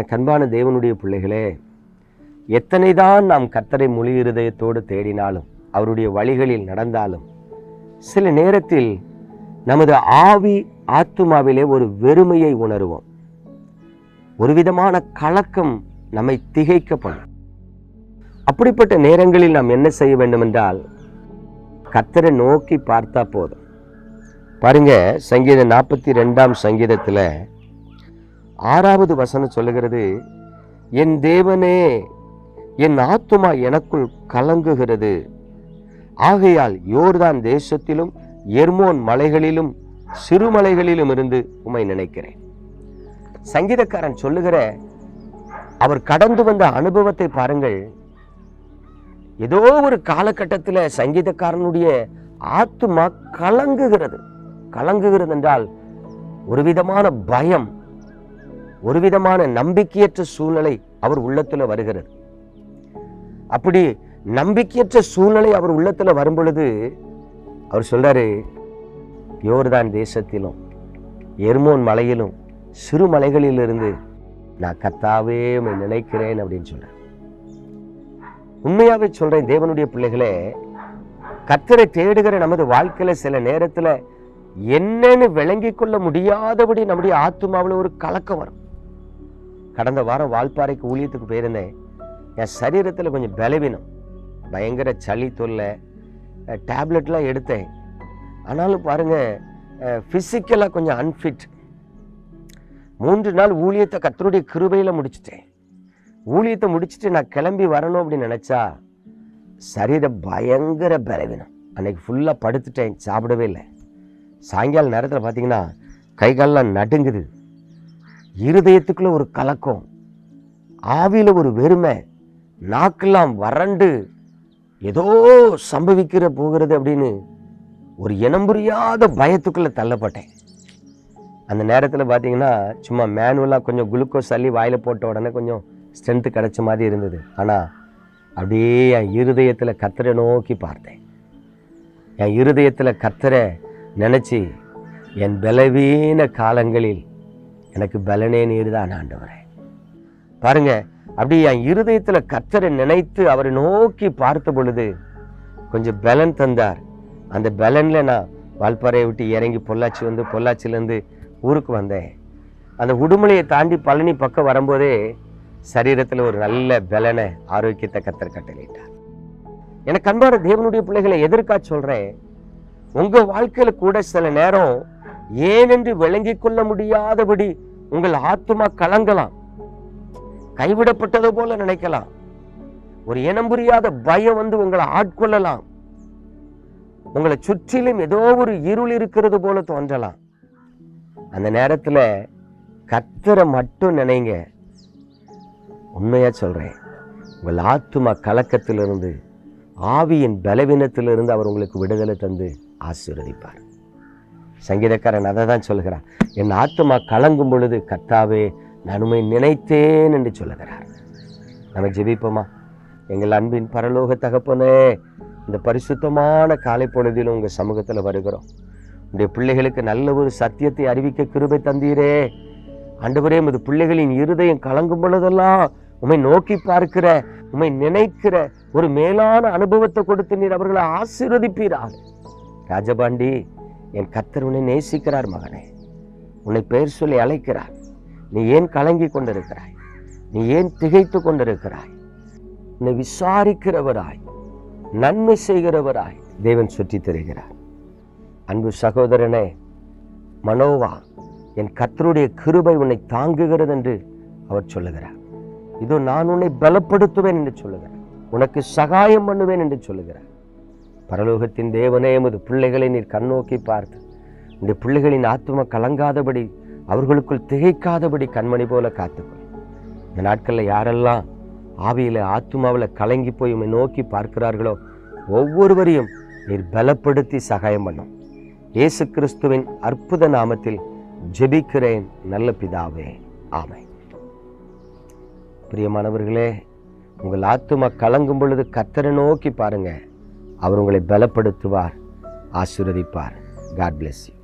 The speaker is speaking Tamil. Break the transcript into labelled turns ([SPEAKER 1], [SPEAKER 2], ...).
[SPEAKER 1] எனக்கு அன்பான தேவனுடைய பிள்ளைகளே எத்தனைதான் நாம் கத்தரை மொழி இருதயத்தோடு தேடினாலும் அவருடைய வழிகளில் நடந்தாலும் சில நேரத்தில் நமது ஆவி ஆத்துமாவிலே ஒரு வெறுமையை உணருவோம். ஒரு விதமான கலக்கம் நம்மை திகைக்கப்படும் அப்படிப்பட்ட நேரங்களில் நாம் என்ன செய்ய வேண்டும் என்றால் கத்தரை நோக்கி பார்த்தா போதும். பாருங்க சங்கீதம் நாற்பத்தி ரெண்டாம் சங்கீதத்தில் ஆறாவது வசனம் சொல்லுகிறது என் தேவனே என் ஆத்துமா எனக்குள் கலங்குகிறது. ஆகையால் யோர்தான் தேசத்திலும் எர்மோன் மலைகளிலும் சிறுமலைகளிலும் இருந்து உமை நினைக்கிறேன். சங்கீதக்காரன் சொல்லுகிற அவர் கடந்து வந்த அனுபவத்தை பாருங்கள். ஏதோ ஒரு காலகட்டத்தில் சங்கீதக்காரனுடைய ஆத்துமா கலங்குகிறது. கலங்குகிறது என்றால் ஒரு விதமான பயம் ஒரு விதமான நம்பிக்கையற்ற சூழ்நிலை அவர் உள்ளத்துல வருகிறது. அப்படி நம்பிக்கையற்ற சூழ்நிலை அவர் உள்ளத்துல வரும்பொழுது அவர் சொல்றாரு யோர்தான் தேசத்திலும் எர்மோன் மலையிலும் சிறு மலைகளிலிருந்து நான் கத்தாவே நினைக்கிறேன் அப்படின்னு சொல்றேன் உண்மையாகவே சொல்றேன் தேவனுடைய பிள்ளைகளே கத்தரை தேடுகிற நமது வாழ்க்கையில சில நேரத்துல என்னன்னு விளங்கி கொள்ள முடியாதபடி நம்முடைய ஆத்மாவில் ஒரு கலக்கம் வரும். கடந்த வாரம் வால்பாறைக்கு ஊழியத்துக்கு போயிருந்தேன். என் சரீரத்தில் கொஞ்சம் பலவீனம். பயங்கர சளி தொல்லை டேப்லெட்லாம் எடுத்தேன். ஆனாலும் பாருங்கள் ஃபிசிக்கலாக கொஞ்சம் அன்ஃபிட் மூன்று நாள் ஊழியத்தை கத்தருடைய கிருபையில் முடிச்சிட்டேன். ஊழியத்தை முடிச்சுட்டு நான் கிளம்பி வரணும் அப்படின்னு நினச்சா சரீர பயங்கர பலவீனம். அன்னைக்கு ஃபுல்லாக படுத்துட்டேன் சாப்பிடவே இல்லை. சாயங்கால நேரத்தில் பார்த்தீங்கன்னா கை காலெல்லாம் நடுங்குது. இருதயத்துக்குள்ள ஒரு கலக்கம் ஆவியில் ஒரு வெறுமை நாக்கெல்லாம் வறண்டு ஏதோ சம்பவிக்கிற போகிறது அப்படின்னு ஒரு இனம் புரியாத பயத்துக்குள்ளே தள்ளப்பட்டேன். அந்த நேரத்தில் பார்த்தீங்கன்னா சும்மா மேனுவலாக கொஞ்சம் குளுக்கோஸ் அள்ளி வாயில் போட்ட உடனே கொஞ்சம் ஸ்ட்ரென்த்து கிடைச்ச மாதிரி இருந்தது. ஆனால் அப்படியே என் இருதயத்தில் கத்தரை நோக்கி பார்த்தேன். என் இருதயத்தில் கத்தரை நினச்சி என் பலவீன காலங்களில் எனக்கு பலனே நீர் தான் ஆண்டவரே. பாருங்க அப்படி என் இருதயத்தில் கத்தரை நினைத்து அவரை நோக்கி பார்த்த பொழுது கொஞ்சம் பலன் தந்தார். அந்த பலனில் நான் வால்பாறையை விட்டு இறங்கி பொள்ளாச்சி வந்து பொள்ளாச்சிலேருந்து ஊருக்கு வந்தேன். அந்த உடுமலையை தாண்டி பழனி பக்கம் வரும்போதே சரீரத்தில் ஒரு நல்ல பலனை ஆரோக்கியத்தை கத்தர் கட்டளையிட்டார். எனக்கு அன்பான தேவனுடைய பிள்ளைகளை எதிர்க்கா சொல்கிறேன் உங்கள் வாழ்க்கையில் கூட சில நேரம் ஏனென்று விளங்கிக் கொள்ள முடியாதபடி உங்கள் ஆத்துமா கலங்கலாம். கைவிடப்பட்டது போல நினைக்கலாம். ஒரு இனம் புரியாத பயம் வந்து உங்களை ஆட்கொள்ளலாம். உங்களை சுற்றிலும் ஏதோ ஒரு இருள் இருக்கிறது போல தோன்றலாம். அந்த நேரத்தில் கத்தரை மட்டும் நினைங்க. உண்மையா சொல்றேன். உங்கள் ஆத்துமா கலக்கத்திலிருந்து ஆவியின் பலவீனத்திலிருந்து அவர் உங்களுக்கு விடுதலை தந்து ஆசீர்வதிப்பார். சங்கீதக்காரன் அதை தான் சொல்கிறார் என் ஆத்மா கலங்கும் பொழுது கத்தாவே நன்மை நினைத்தேன் என்று சொல்லுகிறார். நம்ம ஜெபிப்போமா? எங்கள் அன்பின் பரலோக தகப்பனே இந்த பரிசுத்தமான காலை பொழுதிலும் உங்கள் சமூகத்தில் வருகிறோம். உடைய பிள்ளைகளுக்கு நல்ல ஒரு சத்தியத்தை அறிவிக்க கிருபை தந்தீரே. ஆண்டவரே உமது பிள்ளைகளின் இருதயம் கலங்கும் பொழுதெல்லாம் உம்மை நோக்கி பார்க்கிற உண்மை நினைக்கிற ஒரு மேலான அனுபவத்தை கொடுத்து நீர் அவர்களை ஆசீர்வதிப்பீராக. ராஜபாண்டி என் கத்தர் உன்னை நேசிக்கிறார் மகனே. உன்னை பெயர் சொல்லி அழைக்கிறார். நீ ஏன் கலங்கி கொண்டிருக்கிறாய்? நீ ஏன் திகைத்து கொண்டிருக்கிறாய்? உன்னை விசாரிக்கிறவராய் நன்மை செய்கிறவராய் தேவன் சுற்றி தருகிறார். அன்பு சகோதரனே மனோவா என் கத்தருடைய கிருபை உன்னை தாங்குகிறது என்று அவர் சொல்லுகிறார். இதோ நான் உன்னை பலப்படுத்துவேன் என்று சொல்லுகிறார். உனக்கு சகாயம் பண்ணுவேன் என்று சொல்லுகிறார். பரலோகத்தின் தேவனே எமது பிள்ளைகளை நீர் கண்ணோக்கி பார்த்து இந்த பிள்ளைகளின் ஆத்தும கலங்காதபடி அவர்களுக்குள் திகைக்காதபடி கண்மணி போல காத்துக்கொள். இந்த நாட்களில் யாரெல்லாம் ஆவியில் ஆத்துமாவில் கலங்கி போய் உண்மை நோக்கி பார்க்கிறார்களோ ஒவ்வொருவரையும் நீர் பலப்படுத்தி சகாயம் பண்ணும். இயேசு கிறிஸ்துவின் அற்புத நாமத்தில் ஜெபிக்கிறேன் நல்ல பிதாவே. ஆமை பிரியமானவர்களே உங்கள் ஆத்துமா கலங்கும் பொழுது கத்தரை நோக்கி பாருங்க. அவர் உங்களை பலப்படுத்துவார் ஆசீர்வதிப்பார். God bless you